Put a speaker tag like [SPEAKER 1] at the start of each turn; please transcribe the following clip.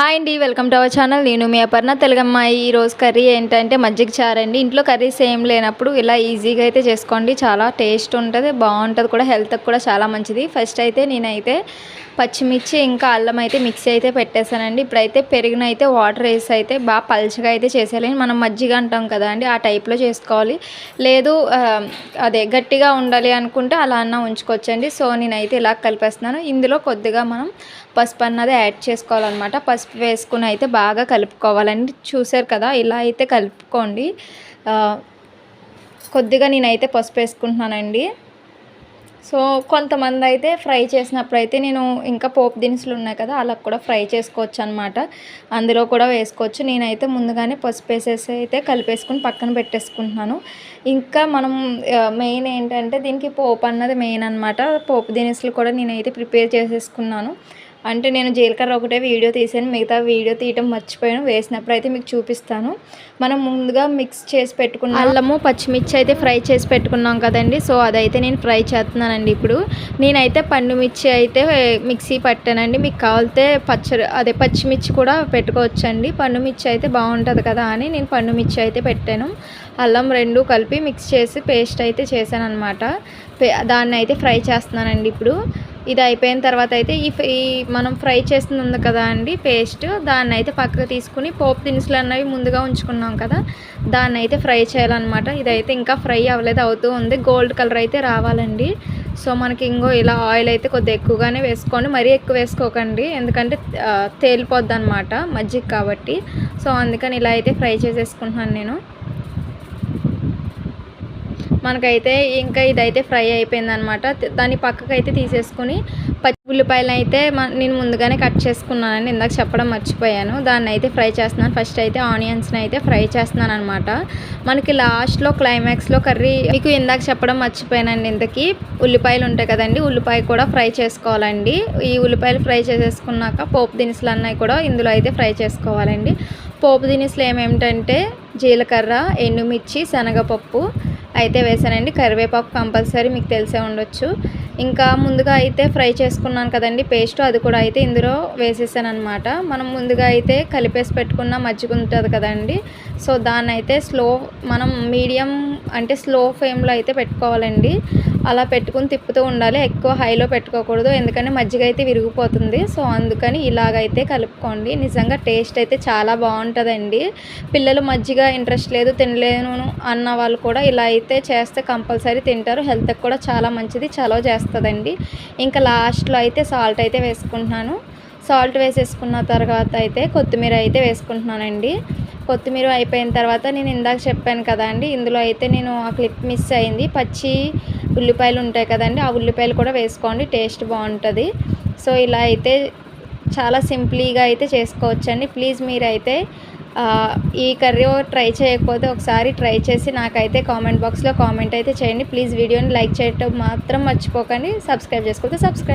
[SPEAKER 1] Hi అండి welcome to our channel. నేను మీ అపర్ణ తెలుగమ్మాయి ఈరోజు కర్రీ ఏంటంటే మజ్జిగ చారండి ఇంట్లో కర్రీస్ ఏం లేనప్పుడు ఇలా ఈజీగా అయితే చేసుకోండి. చాలా టేస్ట్ ఉంటుంది బాగుంటుంది కూడా హెల్త్కి కూడా చాలా మంచిది. ఫస్ట్ అయితే నేనైతే పచ్చిమిర్చి ఇంకా అల్లం అయితే మిక్సీ అయితే పెట్టేశానండి. ఇప్పుడైతే పెరుగునైతే అయితే వాటర్ వేసి అయితే బాగా పల్చగా అయితే చేసేయాలి. మనం మజ్జిగ అంటాం కదా అండి ఆ టైప్లో చేసుకోవాలి. లేదు అదే గట్టిగా ఉండాలి అనుకుంటే అలా అన్న ఉంచుకోవచ్చండి. సో నేనైతే ఇలా కలిపేస్తున్నాను. ఇందులో కొద్దిగా మనం పసుపు అన్నది యాడ్ చేసుకోవాలన్నమాట. పసుపు వేసుకుని అయితే బాగా కలుపుకోవాలండి చూసారు కదా ఇలా అయితే కలుపుకోండి. కొద్దిగా నేనైతే పసుపు వేసుకుంటున్నానండి. సో కొంతమంది అయితే ఫ్రై చేసినప్పుడు అయితే నేను ఇంకా పోపు దినుసులు ఉన్నాయి కదా అలా కూడా ఫ్రై చేసుకోవచ్చు అనమాట అందులో కూడా వేసుకోవచ్చు. నేనైతే ముందుగానే పసుపు వేసేసి అయితే కలిపేసుకుని పక్కన పెట్టేసుకుంటున్నాను. ఇంకా మనం మెయిన్ ఏంటంటే దీనికి పోపు అన్నది మెయిన్ అనమాట పోపు దినుసులు కూడా నేనైతే ప్రిపేర్ చేసేసుకున్నాను. అంటే నేను జీలకర్ర ఒకటే వీడియో తీసాను మిగతా వీడియో తీయటం మర్చిపోయాను వేసినప్పుడు అయితే మీకు చూపిస్తాను. మనం ముందుగా మిక్స్ చేసి పెట్టుకున్న అల్లము పచ్చిమిర్చి అయితే ఫ్రై చేసి పెట్టుకున్నాం కదండి సో అదైతే నేను ఫ్రై చేస్తున్నానండి ఇప్పుడు. నేనైతే పండు మిర్చి అయితే మిక్సీ పట్టానండి మీకు కావాలితే పచ్చడి అదే పచ్చిమిర్చి కూడా పెట్టుకోవచ్చండి. పండు మిర్చి అయితే బాగుంటుంది కదా అని నేను పండు మిర్చి అయితే పెట్టాను. అల్లం రెండు కలిపి మిక్స్ చేసి పేస్ట్ అయితే చేశాను అనమాట దాన్ని అయితే ఫ్రై చేస్తున్నానండి ఇప్పుడు. ఇది అయిపోయిన తర్వాత అయితే ఈ ఈ మనం ఫ్రై చేస్తుంది ఉంది కదా అండి పేస్ట్. దాన్ని అయితే పక్కకు తీసుకుని పోపు దినుసులు అన్నవి ముందుగా ఉంచుకున్నాం కదా దాన్ని అయితే ఫ్రై చేయాలన్నమాట. ఇదైతే ఇంకా ఫ్రై అవ్వలేదు అవుతూ ఉంది. గోల్డ్ కలర్ అయితే రావాలండి. సో మనకి ఇంకో ఇలా ఆయిల్ అయితే కొద్దిగా ఎక్కువగానే వేసుకోండి. మరీ ఎక్కువ వేసుకోకండి. ఎందుకంటే తేలిపోద్ది అనమాట మజ్జిగ కాబట్టి. సో అందుకని ఇలా అయితే ఫ్రై చేసేసుకుంటున్నాను నేను. మనకైతే ఇంకా ఇదైతే ఫ్రై అయిపోయింది అనమాట దాన్ని పక్కకు అయితే తీసేసుకుని పచ్చి ఉల్లిపాయలు అయితే మ- నేను ముందుగానే కట్ చేసుకున్నానండి ఇందాక చెప్పడం మర్చిపోయాను. దాన్ని అయితే ఫ్రై చేస్తున్నాను. ఫస్ట్ అయితే ఆనియన్స్ని అయితే ఫ్రై చేస్తున్నాను అనమాట మనకి లాస్ట్లో క్లైమాక్స్లో కర్రీ మీకు ఇందాక చెప్పడం మర్చిపోయానండి ఇంతకీ. ఉల్లిపాయలు ఉంటాయి కదండి ఉల్లిపాయ కూడా ఫ్రై చేసుకోవాలండి. ఈ ఉల్లిపాయలు ఫ్రై చేసేసుకున్నాక పోపు దినుసులు అన్నీ కూడా ఇందులో అయితే ఫ్రై చేసుకోవాలండి. పోపు దినుసులు ఏమేమిటంటే జీలకర్ర ఎండుమిర్చి శనగపప్పు అయితే వేసానండి. కరివేపాకు కంపల్సరీ మీకు తెలిసే ఉండొచ్చు. ఇంకా ముందుగా అయితే ఫ్రై చేసుకున్నాను కదండి పేస్ట్ అది కూడా అయితే ఇందులో వేసేసాను అనమాట మనం ముందుగా అయితే కలిపేసి పెట్టుకున్న మజ్జిగ ఉంటుంది కదండి సో దాన్ని అయితే స్లో మనం మీడియం అంటే స్లో ఫ్లేమ్లో అయితే పెట్టుకోవాలండి. అలా పెట్టుకుని తిప్పుతూ ఉండాలి. ఎక్కువ హైలో పెట్టుకోకూడదు. ఎందుకంటే మజ్జిగ అయితే విరిగిపోతుంది. సో అందుకని ఇలాగైతే కలుపుకోండి. నిజంగా టేస్ట్ అయితే చాలా బాగుంటుందండి. పిల్లలు మజ్జిగ ఇంట్రెస్ట్ లేదు తినలేను అన్న వాళ్ళు కూడా ఇలా అయితే చేస్తే కంపల్సరీ తింటారు. హెల్త్కి కూడా చాలా మంచిది. చలవ చేస్తుందండి. ఇంకా లాస్ట్లో అయితే సాల్ట్ అయితే వేసుకుంటున్నాను. సాల్ట్ వేసేసుకున్న తర్వాత అయితే కొత్తిమీర అయితే వేసుకుంటున్నానండి. కొత్తిమీర అయిపోయిన తర్వాత నేను ఇందాక చెప్పాను కదా అండి ఇందులో అయితే నేను ఆ క్లిప్ మిస్ అయింది. పచ్చి ఉల్లిపాయలు ఉంటాయి కదండి ఆ ఉల్లిపాయలు కూడా వేసుకోండి టేస్ట్ బాగుంటుంది. సో ఇలా అయితే చాలా సింప్లీగా అయితే చేసుకోవచ్చండి. ప్లీజ్ మీరైతే ఈ కర్రీ ట్రై చేయకపోతే ఒకసారి ట్రై చేసి నాకైతే కామెంట్ బాక్స్లో కామెంట్ అయితే చేయండి. ప్లీజ్ వీడియోని లైక్ చేయటం మాత్రం మర్చిపోకండి సబ్స్క్రైబ్ చేసుకోకపోతే సబ్స్క్రైబ్